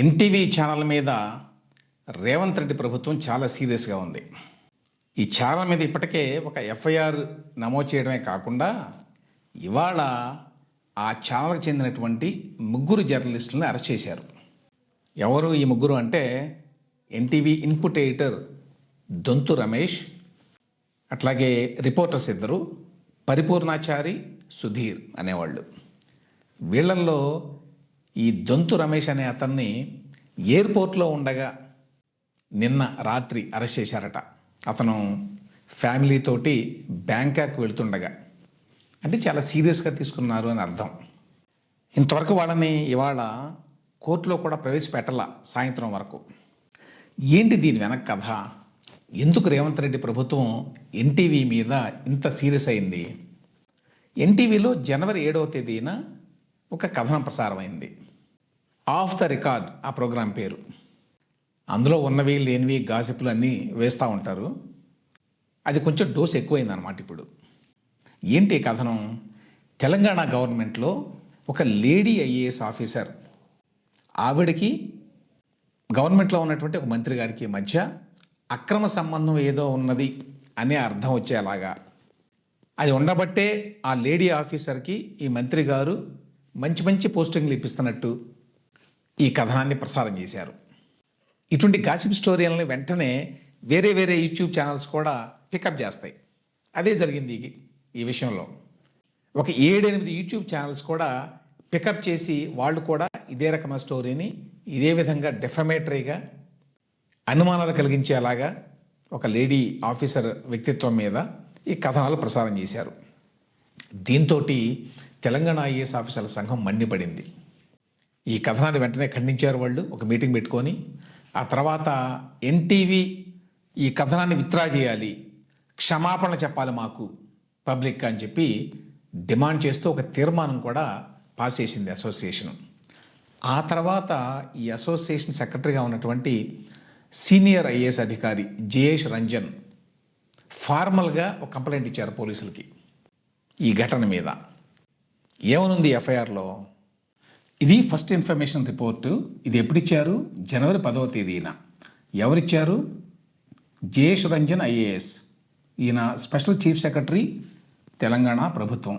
NTV channel మీద రేవంత్ రెడ్డి ప్రభుత్వం చాలా సీరియస్గా ఉంది. ఈ ఛానల్ మీద ఇప్పటికే ఒక ఎఫ్ఐఆర్ నమోదు చేయడమే కాకుండా ఇవాళ ఆ ఛానల్కి చెందినటువంటి ముగ్గురు జర్నలిస్టులను అరెస్ట్ చేశారు. ఎవరు ఈ ముగ్గురు అంటే NTV input editor Dontu Ramesh అట్లాగే రిపోర్టర్స్ ఇద్దరు పరిపూర్ణాచారి సుధీర్ అనేవాళ్ళు. వీళ్ళల్లో ఈ దొంతు రమేష్ అనే అతన్ని ఎయిర్పోర్ట్లో ఉండగా నిన్న రాత్రి అరెస్ట్ చేశారట. అతను ఫ్యామిలీతోటి బ్యాంకాక్ వెళ్తుండగా. అంటే చాలా సీరియస్గా తీసుకున్నారు అని అర్థం. ఇంతవరకు వాళ్ళని ఇవాళ కోర్టులో కూడా ప్రవేశపెట్టాల సాయంత్రం వరకు. ఏంటి దీని వెనక కథ? ఎందుకు రేవంత్ రెడ్డి ప్రభుత్వం ఎన్టీవీ మీద ఇంత సీరియస్ అయింది? ఎన్టీవీలో జనవరి ఏడవ తేదీన ఒక కథనం ప్రసారమైంది. ఆఫ్ ద రికార్డ్ ఆ ప్రోగ్రాం పేరు. అందులో ఉన్నవి లేనివి గాసిపులు అన్నీ వేస్తూ ఉంటారు. అది కొంచెం డోస్ ఎక్కువైంది అనమాట ఇప్పుడు. ఏంటి ఈ కథనం? తెలంగాణ గవర్నమెంట్లో ఒక లేడీ ఐఏఎస్ ఆఫీసర్ ఆవిడకి గవర్నమెంట్లో ఉన్నటువంటి ఒక మంత్రి గారికి మధ్య అక్రమ సంబంధం ఏదో ఉన్నది అనే అర్థం వచ్చేలాగా. అది ఉండబట్టే ఆ లేడీ ఆఫీసర్కి ఈ మంత్రి గారు మంచి మంచి పోస్టింగ్లు ఇప్పిస్తున్నట్టు ఈ కథనాన్ని ప్రసారం చేశారు. ఇటువంటి గాసిప్ స్టోరీలని వెంటనే వేరే వేరే యూట్యూబ్ ఛానల్స్ కూడా పికప్ చేస్తాయి. అదే జరిగింది ఈ- ఈ విషయంలో. ఒక ఏడెనిమిది యూట్యూబ్ ఛానల్స్ కూడా పికప్ చేసి వాళ్ళు కూడా ఇదే రకమైన స్టోరీని ఇదే విధంగా డెఫమేటరీగా అనుమానాలు కలిగించేలాగా ఒక లేడీ ఆఫీసర్ వ్యక్తిత్వం మీద ఈ కథనాలు ప్రసారం చేశారు. దీంతో తెలంగాణ ఐఏఎస్ ఆఫీసర్ల సంఘం మండిపడింది. ఈ కథనాన్ని వెంటనే ఖండించారు వాళ్ళు. ఒక మీటింగ్ పెట్టుకొని ఆ తర్వాత ఎన్టీవీ ఈ కథనాన్ని విత్డ్రా చేయాలి. క్షమాపణ చెప్పాలి మాకు పబ్లిక్ అని చెప్పి డిమాండ్ చేస్తూ ఒక తీర్మానం కూడా పాస్ చేసింది అసోసియేషన్. ఆ తర్వాత ఈ అసోసియేషన్ సెక్రటరీగా ఉన్నటువంటి సీనియర్ ఐఏఎస్ అధికారి జయేష్ రంజన్ ఫార్మల్గా ఒక కంప్లైంట్ ఇచ్చారు పోలీసులకి ఈ ఘటన మీద. ఏమనుంది ఎఫ్ఐఆర్లో? ఇది ఫస్ట్ ఇన్ఫర్మేషన్ రిపోర్టు. ఇది ఎప్పుడు ఇచ్చారు జనవరి పదవ తేదీన. ఎవరిచ్చారు? జయేష్ రంజన్ ఐఏఎస్. ఈయన స్పెషల్ చీఫ్ సెక్రటరీ తెలంగాణ ప్రభుత్వం.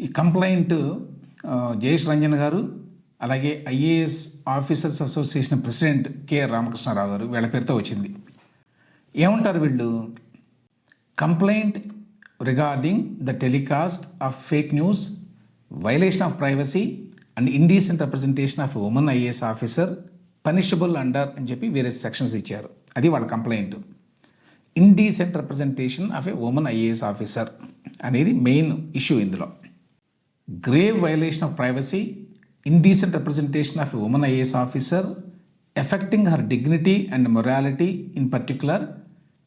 ఈ కంప్లైంట్ జయేష్ రంజన్ గారు అలాగే IAS officers association president K Ramakrishna Rao గారు వీళ్ళ పేరుతో వచ్చింది. ఏమంటారు వీళ్ళు? Complaint regarding the telecast of fake news violation of privacy and indecent representation of women IAS officer punishable under అని చెప్పి వేరే సెక్షన్స్ ఇచ్చారు. అది వాళ్ళ complaint indecent representation of a women IAS officer అనేది మెయిన్ ఇష్యూ ఇందులో. Grave violation of privacy indecent representation of women IAS officer affecting her dignity and morality in particular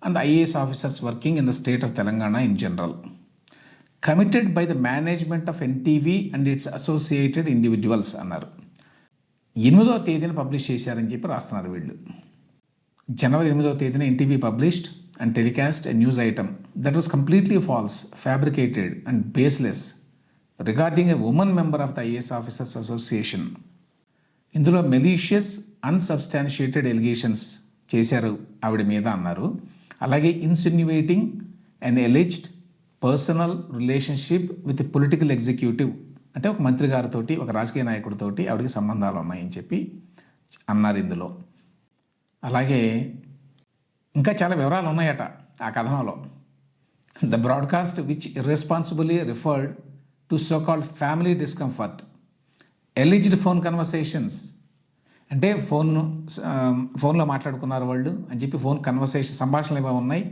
and IAS IAS officers working in the state of Telangana in general. Committed by the management of NTV and its associated individuals అన్నారు. ఎనిమిదవ తేదీన publish చేశారని చెప్పి రాస్తున్నారు వీళ్ళు. జనవరి ఎనిమిదవ తేదీన NTV published and telecast a news item that was completely false fabricated and baseless regarding a women member of the IAS officers association ఇందులో మెలీషియస్ అన్సబ్స్టాన్షియేటెడ్ ఎలిగేషన్స్ చేశారు ఆవిడ మీద అన్నారు. అలాగే insinuating and alleged personal relationship with political executive అంటే ఒక మంత్రి గారితోటి ఒక రాజకీయ నాయకుడితోటి ఆవిడకి సంబంధాలు ఉన్నాయని చెప్పి అన్నారు ఇందులో. అలాగే ఇంకా చాలా వివరాలు ఉన్నాయట ఆ కథనంలో. The broadcast which irresponsibly referred to so called family discomfort alleged phone conversations అంటే ఫోన్ ఫోన్లో మాట్లాడుకున్నారు వాళ్ళు అని చెప్పి ఫోన్ కన్వర్సేషన్ సంభాషణలు ఏమో ఉన్నాయి.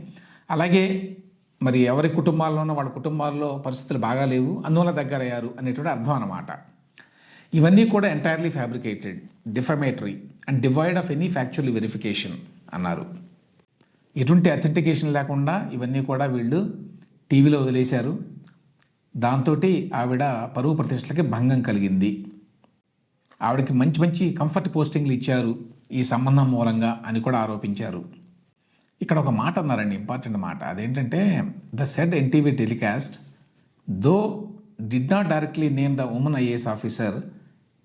అలాగే మరి ఎవరి కుటుంబాల్లోనో వాళ్ళ కుటుంబాల్లో పరిస్థితులు బాగా లేవు అందువల్ల దగ్గరయ్యారు అనేటువంటి అర్థం అనమాట ఇవన్నీ కూడా entirely fabricated defamatory and devoid of any factual verification అన్నారు. ఎటువంటి అథెంటికేషన్ లేకుండా ఇవన్నీ కూడా వీళ్ళు టీవీలో వదిలేశారు. దాంతో ఆవిడ పరువు ప్రతిష్టలకి భంగం కలిగింది. ఆవిడకి మంచి మంచి కంఫర్ట్ పోస్టింగ్లు ఇచ్చారు ఈ సంబంధం మూలంగా అని కూడా ఆరోపించారు. ఇక్కడ ఒక మాట అన్నారండి ఇంపార్టెంట్ మాట. అదేంటంటే the said NTV telecast though did not directly name the women IAS officer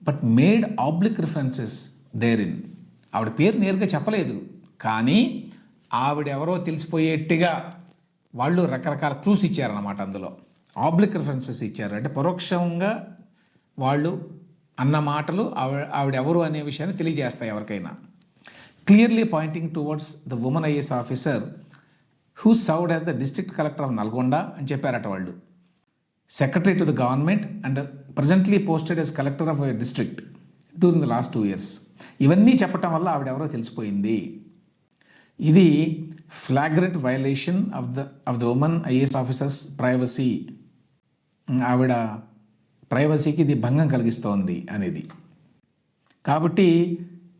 but made oblique references therein ఆవిడ పేరు నేరుగా చెప్పలేదు కానీ ఆవిడెవరో తెలిసిపోయేట్టుగా వాళ్ళు రకరకాల క్లూస్ ఇచ్చారన్నమాట అందులో. ఆబ్లిక్ రిఫరెన్సెస్ ఇచ్చారు. అంటే పరోక్షంగా వాళ్ళు అన్న మాటలు ఆవిడ ఆవిడెవరు అనే విషయాన్ని తెలియజేస్తాయి ఎవరికైనా. Clearly pointing towards the women IAS officer who served as the district collector of Nalgonda అని చెప్పారట వాళ్ళు. Secretary to the government and presently posted as collector of district during the last two years ఇవన్నీ చెప్పటం వల్ల ఆవిడెవరో తెలిసిపోయింది. ఇది flagrant violation of the of the women IAS officers privacy ఆవిడ ప్రైవసీకి ఇది భంగం కలిగిస్తోంది అనేది. కాబట్టి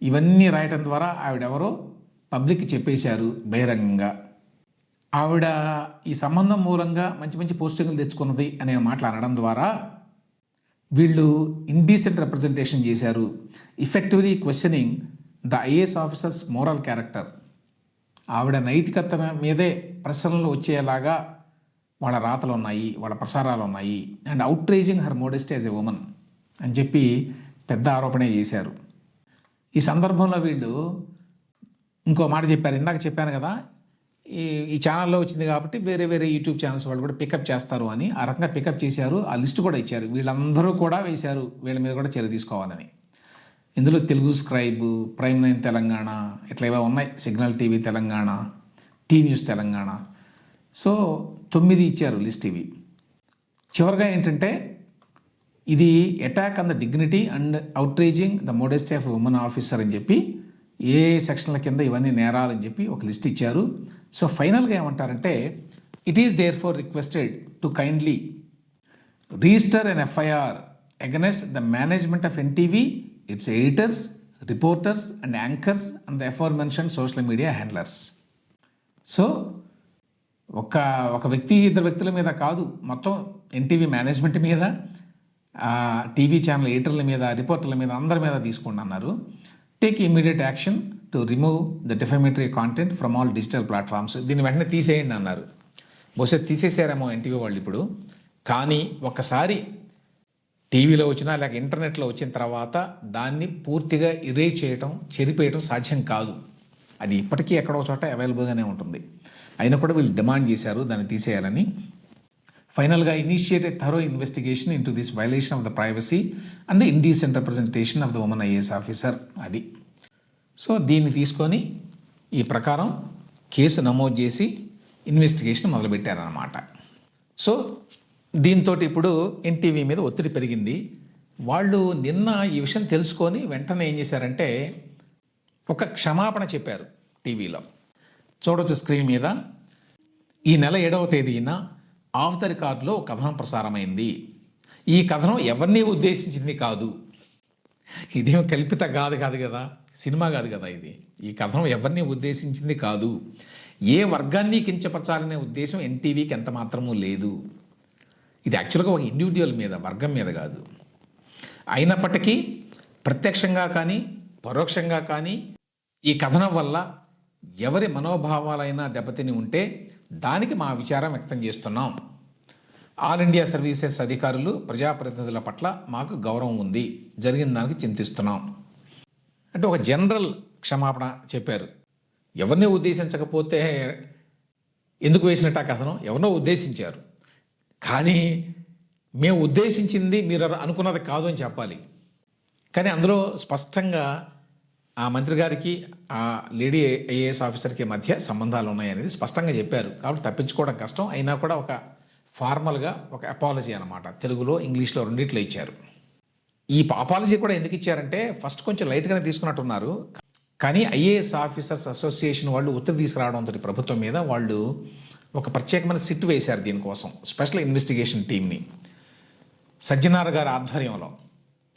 ఇవన్నీ రాయటం ద్వారా ఆవిడెవరో పబ్లిక్కి చెప్పేశారు బహిరంగంగా. ఆవిడ ఈ సంబంధం మూలంగా మంచి మంచి పోస్టింగ్లు తెచ్చుకున్నది అనే మాటలు అనడం ద్వారా వీళ్ళు ఇండీసెంట్ రిప్రజెంటేషన్ చేశారు. Effectively questioning the IAS officers moral character ఆవిడ నైతికత మీదే ప్రశ్నలు వచ్చేలాగా వాళ్ళ రాతలు ఉన్నాయి వాళ్ళ ప్రసారాలు ఉన్నాయి and outraging her modest as a women అని చెప్పి పెద్ద ఆరోపణే చేశారు. ఈ సందర్భంలో వీళ్ళు ఇంకో మాట చెప్పారు. ఇందాక చెప్పాను కదా ఈ ఈ ఛానల్లో వచ్చింది కాబట్టి వేరే వేరే యూట్యూబ్ ఛానల్స్ వాళ్ళు కూడా పికప్ చేస్తారు అని ఆ రకంగా పికప్ చేశారు. ఆ లిస్ట్ కూడా ఇచ్చారు. వీళ్ళందరూ కూడా వేశారు. వీళ్ళ మీద కూడా చర్య తీసుకోవాలని. ఇందులో Telugu scribe prime nine Telangana ఇట్లా ఏవో ఉన్నాయి. Signal TV Telangana T news Telangana so తొమ్మిది ఇచ్చారు లిస్ట్ ఇవి. చివరిగా ఏంటంటే ఇది attack on the dignity and outraging the modest of women officer అని చెప్పి ఏ సెక్షన్ల కింద ఇవన్నీ నేరాలని చెప్పి ఒక లిస్ట్ ఇచ్చారు. సో ఫైనల్గా ఏమంటారంటే it is therefore requested to kindly register an FIR against the management of NTV its editors reporters and anchors and the aforementioned social media handlers so ఒక ఒక వ్యక్తి ఇద్దరు వ్యక్తుల మీద కాదు. మొత్తం ఎన్టీవీ మేనేజ్మెంట్ మీద టీవీ ఛానల్ ఎడిటర్ల మీద రిపోర్టర్ల మీద అందరి మీద తీసుకోండి అన్నారు. Take immediate action to remove the defamatory content from all digital platforms దీన్ని వెంటనే తీసేయండి అన్నారు. బహుశా తీసేసారేమో ఎన్టీవీ వాళ్ళు ఇప్పుడు. కానీ ఒకసారి టీవీలో వచ్చినా లేక ఇంటర్నెట్లో వచ్చిన తర్వాత దాన్ని పూర్తిగా ఇరేజ్ చేయటం చెరిపేయటం సాధ్యం కాదు. అది ఇప్పటికీ ఎక్కడో చోట అవైలబుల్గానే ఉంటుంది. అయినా కూడా వీళ్ళు డిమాండ్ చేశారు దాన్ని తీసేయాలని. ఫైనల్గా initiate a thorough investigation into this violation of the privacy and the indecent representation of the women IAS officer అది. సో దీన్ని తీసుకొని ఈ ప్రకారం కేసు నమోదు చేసి ఇన్వెస్టిగేషన్ మొదలుపెట్టారనమాట సో దీంతో ఇప్పుడు ఎన్టీవీ మీద ఒత్తిడి పెరిగింది. వాళ్ళు నిన్న ఈ విషయం తెలుసుకొని వెంటనే ఏం చేశారంటే ఒక క్షమాపణ చెప్పారు టీవీలో చూడొచ్చు స్క్రీన్ మీద. ఈ నెల ఏడవ తేదీన ఆఫ్ ద రికార్డులో కథనం ప్రసారమైంది. ఈ కథనం ఎవరిని ఉద్దేశించింది కాదు. ఇదేం కల్పిత కాదు కాదు కదా సినిమా కాదు కదా ఇది. ఈ కథనం ఎవరిని ఉద్దేశించింది కాదు. ఏ వర్గాన్ని కించపరచాలనే ఉద్దేశం ఎన్టీవీకి ఎంత మాత్రమూ లేదు. ఇది యాక్చువల్గా ఒక ఇండివిజువల్ మీద వర్గం మీద కాదు. అయినప్పటికీ ప్రత్యక్షంగా కానీ పరోక్షంగా కానీ ఈ కథనం వల్ల ఎవరి మనోభావాలైనా దెబ్బతిని ఉంటే దానికి మా విచారం వ్యక్తం చేస్తున్నాం. ఆల్ ఇండియా సర్వీసెస్ అధికారులు ప్రజాప్రతినిధుల పట్ల మాకు గౌరవం ఉంది. జరిగిన దానికి చింతిస్తున్నాం. అంటే ఒక జనరల్ క్షమాపణ చెప్పారు. ఎవరిని ఉద్దేశించకపోతే ఎందుకు వేసినట్టు ఆ కథనం? ఎవరినో ఉద్దేశించారు. కానీ మేము ఉద్దేశించింది మీరు అనుకున్నది కాదు అని చెప్పాలి. కానీ అందులో స్పష్టంగా ఆ మంత్రి గారికి ఆ లేడీ ఐఏఎస్ ఆఫీసర్కి మధ్య సంబంధాలు ఉన్నాయనేది స్పష్టంగా చెప్పారు. కాబట్టి తప్పించుకోవడం కష్టం. అయినా కూడా ఒక ఫార్మల్గా ఒక అపాలజీ అనమాట తెలుగులో ఇంగ్లీష్లో రెండిట్లో ఇచ్చారు. ఈ అపాలజీ కూడా ఎందుకు ఇచ్చారంటే ఫస్ట్ కొంచెం లైట్గానే తీసుకున్నట్టున్నారు. కానీ ఐఏఎస్ ఆఫీసర్స్ అసోసియేషన్ వాళ్ళు ఒత్తిడి తీసుకురావడంతో ప్రభుత్వం మీద వాళ్ళు ఒక ప్రత్యేకమైన సిట్ వేశారు దీనికోసం. స్పెషల్ ఇన్వెస్టిగేషన్ టీమ్ని. సజ్జనార్ గారి ఆధ్వర్యంలో.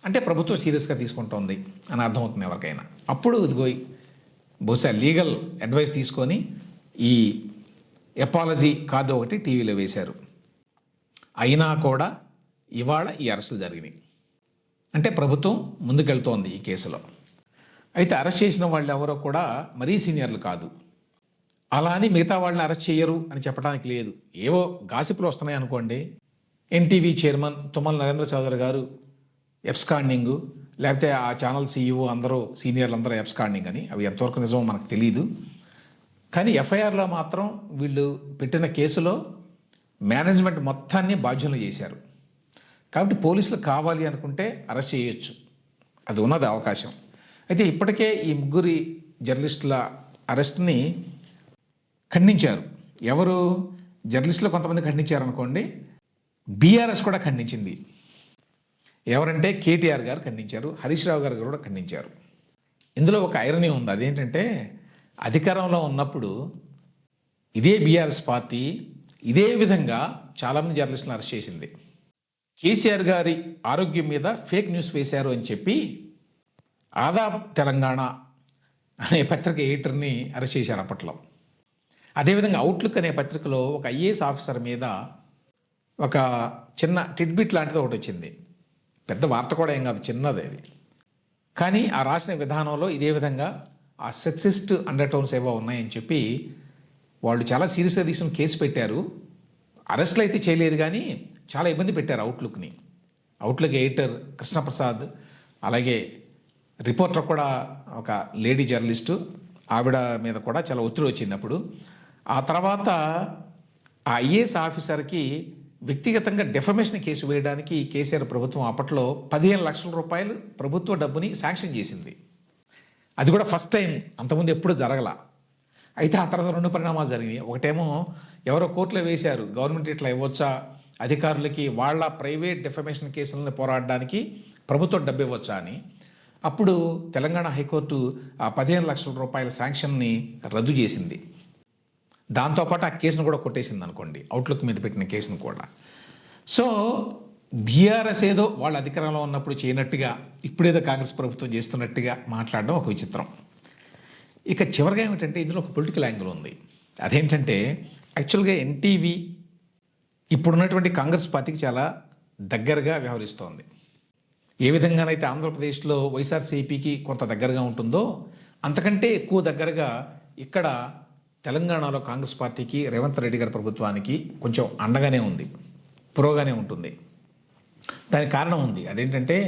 అంటే ప్రభుత్వం సీరియస్గా తీసుకుంటోంది అని అర్థమవుతుంది ఎవరికైనా. అప్పుడు ఇదిగో బహుశా లీగల్ అడ్వైస్ తీసుకొని ఈ ఎపాలజీ కార్డు ఒకటి టీవీలో వేశారు. అయినా కూడా ఇవాళ ఈ అరెస్టులు జరిగినాయి. అంటే ప్రభుత్వం ముందుకెళ్తోంది ఈ కేసులో. అయితే అరెస్ట్ చేసిన వాళ్ళు ఎవరో కూడా మరీ సీనియర్లు కాదు. అలా అని మిగతా వాళ్ళని అరెస్ట్ చేయరు అని చెప్పడానికి లేదు. ఏవో గాసిపులు వస్తున్నాయి అనుకోండి. ఎన్టీవీ చైర్మన్ తుమ్మల నరేంద్ర చౌదరి గారు ఎబ్స్కాండింగు లేకపోతే ఆ ఛానల్ సీఈఓ అందరూ సీనియర్లు అందరూ ఎబ్స్కాండింగ్ అని. అవి ఎంతవరకు నిజమో మనకు తెలియదు కానీ ఎఫ్ఐఆర్లో మాత్రం వీళ్ళు పెట్టిన కేసులో మేనేజ్మెంట్ మొత్తాన్ని బాధ్యులు చేశారు. కాబట్టి పోలీసులు కావాలి అనుకుంటే అరెస్ట్ చేయొచ్చు. అది ఉన్నది అవకాశం. అయితే ఇప్పటికే ఈ ముగ్గురి జర్నలిస్టుల అరెస్ట్ని ఖండించారు. ఎవరు? జర్నలిస్టులు కొంతమంది ఖండించారు అనుకోండి బీఆర్ఎస్ కూడా ఖండించింది. ఎవరంటే కేటీఆర్ గారు ఖండించారు హరీష్ రావు గారు కూడా ఖండించారు. ఇందులో ఒక ఐరనీ ఉంది. అదేంటంటే అధికారంలో ఉన్నప్పుడు ఇదే బీఆర్ఎస్ పార్టీ ఇదే విధంగా చాలామంది జర్నలిస్టులను అరెస్ట్ చేసింది. కేసీఆర్ గారి ఆరోగ్యం మీద ఫేక్ న్యూస్ వేశారు అని చెప్పి ఆదా తెలంగాణ అనే పత్రిక ఎడిటర్ని అరెస్ట్ చేశారు అప్పట్లో. అదేవిధంగా అవుట్లుక్ అనే పత్రికలో ఒక ఐఏఎస్ ఆఫీసర్ మీద ఒక చిన్న టిడ్బిట్ లాంటిది ఒకటి వచ్చింది. పెద్ద వార్త కూడా ఏం కాదు చిన్నది అది. కానీ ఆ రాసిన విధానంలో ఇదే విధంగా ఆ సెక్సిస్ట్ అండర్ టోన్స్ ఏవో ఉన్నాయని చెప్పి వాళ్ళు చాలా సీరియస్గా తీసుకుని కేసు పెట్టారు. అరెస్ట్లు అయితే చేయలేదు కానీ చాలా ఇబ్బంది పెట్టారు అవుట్లుక్ని అవుట్లుక్ ఎడిటర్ కృష్ణప్రసాద్ అలాగే రిపోర్టర్ కూడా ఒక లేడీ జర్నలిస్టు ఆవిడ మీద కూడా చాలా ఒత్తిడి వచ్చింది అప్పుడు. ఆ తర్వాత ఆ ఐఏఎస్ ఆఫీసర్కి వ్యక్తిగతంగా డెఫమేషన్ కేసు వేయడానికి కేసీఆర్ ప్రభుత్వం అప్పట్లో పదిహేను లక్షల రూపాయలు ప్రభుత్వ డబ్బుని శాంక్షన్ చేసింది. అది కూడా ఫస్ట్ టైం అంతకుముందు ఎప్పుడు జరగల. అయితే ఆ తర్వాత రెండు పరిణామాలు జరిగినాయి. ఒకటేమో ఎవరో కోర్టులో వేశారు గవర్నమెంట్ ఇట్లా ఇవ్వచ్చా? అధికారులకి వాళ్ళ ప్రైవేట్ డెఫమేషన్ కేసులను పోరాడడానికి ప్రభుత్వం డబ్బు ఇవ్వచ్చా అని. అప్పుడు తెలంగాణ హైకోర్టు ఆ పదిహేను లక్షల రూపాయల శాంక్షన్ని రద్దు చేసింది. దాంతోపాటు ఆ కేసును కూడా కొట్టేసింది అనుకోండి. అవుట్లుక్ మీద పెట్టిన కేసును కూడా. సో బీఆర్ఎస్ ఏదో వాళ్ళ అధికారంలో ఉన్నప్పుడు చేయనట్టుగా ఇప్పుడేదో కాంగ్రెస్ ప్రభుత్వం చేస్తున్నట్టుగా మాట్లాడడం ఒక విచిత్రం. ఇక చివరిగా ఏమిటంటే ఇందులో ఒక పొలిటికల్ యాంగిల్ ఉంది. అదేంటంటే యాక్చువల్గా ఎన్టీవీ ఇప్పుడున్నటువంటి కాంగ్రెస్ పార్టీకి చాలా దగ్గరగా వ్యవహరిస్తోంది. ఏ విధంగానైతే ఆంధ్రప్రదేశ్లో వైఎస్ఆర్సీపీకి కొంత దగ్గరగా ఉంటుందో అంతకంటే ఎక్కువ దగ్గరగా ఇక్కడ తెలంగాణలో కాంగ్రెస్ పార్టీకి రేవంత్ రెడ్డి గారి ప్రభుత్వానికి కొంచెం అండగానే ఉంది పురోగానే ఉంటుంది. దానికి కారణం ఉంది. అదేంటంటే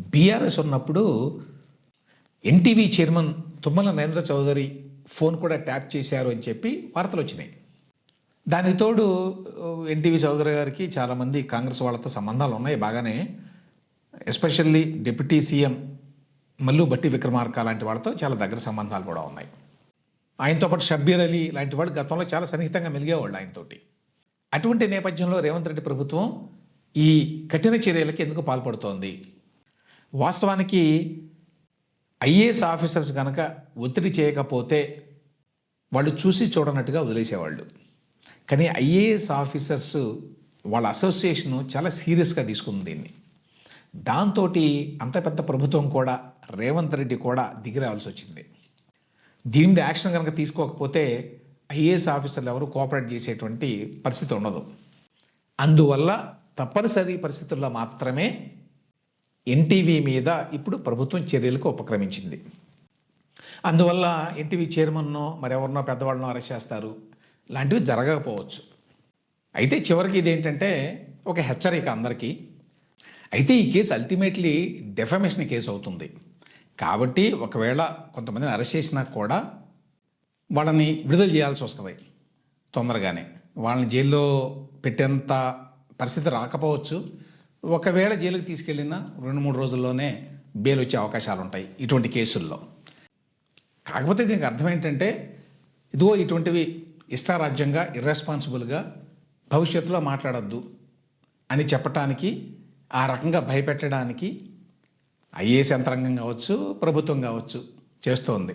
బీఆర్ఎస్ ఉన్నప్పుడు NTV chairman Tummala Narendra Chowdary phone కూడా ట్యాప్ చేశారు అని చెప్పి వార్తలు వచ్చినాయి. దానికి తోడు ఎన్టీవీ చౌదరి గారికి చాలామంది కాంగ్రెస్ వాళ్ళతో సంబంధాలు ఉన్నాయి. బాగానే especially deputy CM Mallu Bhatti Vikramarka లాంటి వాళ్ళతో చాలా దగ్గర సంబంధాలు కూడా ఉన్నాయి. ఆయనతో పాటు షబ్బీర్ అలీ లాంటి వాళ్ళు గతంలో చాలా సన్నిహితంగా మెలిగేవాళ్ళు ఆయనతోటి. అటువంటి నేపథ్యంలో రేవంత్ రెడ్డి ప్రభుత్వం ఈ కఠిన చర్యలకి ఎందుకు పాల్పడుతోంది? వాస్తవానికి ఐఏఎస్ ఆఫీసర్స్ కనుక ఒత్తిడి చేయకపోతే వాళ్ళు చూసి చూడనట్టుగా వదిలేసేవాళ్ళు. కానీ ఐఏఎస్ ఆఫీసర్స్ వాళ్ళ అసోసియేషను చాలా సీరియస్గా తీసుకుంది దీన్ని. దాంతో అంత పెద్ద ప్రభుత్వం కూడా రేవంత్ రెడ్డి కూడా దిగి రావాల్సి వచ్చింది. దీని మీద యాక్షన్ కనుక తీసుకోకపోతే ఐఏఎస్ ఆఫీసర్లు ఎవరు కోఆపరేట్ చేసేటువంటి పరిస్థితి ఉండదు. అందువల్ల తప్పనిసరి పరిస్థితుల్లో మాత్రమే ఎన్టీవీ మీద ఇప్పుడు ప్రభుత్వం చర్యలకు ఉపక్రమించింది. అందువల్ల ఎన్టీవీ చైర్మన్నో మరెవరినో పెద్దవాళ్ళనో అరెస్ట్ చేస్తారు. లాంటివి జరగకపోవచ్చు. అయితే చివరికి ఇదేంటంటే ఒక హెచ్చరిక అందరికీ. అయితే ఈ కేసు అల్టిమేట్లీ డెఫమేషన్ కేసు అవుతుంది. కాబట్టి ఒకవేళ కొంతమందిని అరెస్ట్ చేసినా కూడా వాళ్ళని విడుదల చేయాల్సి వస్తుంది తొందరగానే. వాళ్ళని జైల్లో పెట్టేంత పరిస్థితి రాకపోవచ్చు. ఒకవేళ జైలుకి తీసుకెళ్ళిన రెండు మూడు రోజుల్లోనే బెయిల్ వచ్చే అవకాశాలు ఉంటాయి ఇటువంటి కేసుల్లో. కాకపోతే దీనికి అర్థం ఏంటంటే ఇదిగో ఇటువంటివి ఇష్టారాజ్యంగా ఇర్రెస్పాన్సిబుల్గా భవిష్యత్తులో మాట్లాడొద్దు అని చెప్పటానికి ఆ రకంగా భయపెట్టడానికి ఐఏఎస్ యంత్రాంగం కావచ్చు ప్రభుత్వం కావచ్చు చేస్తోంది.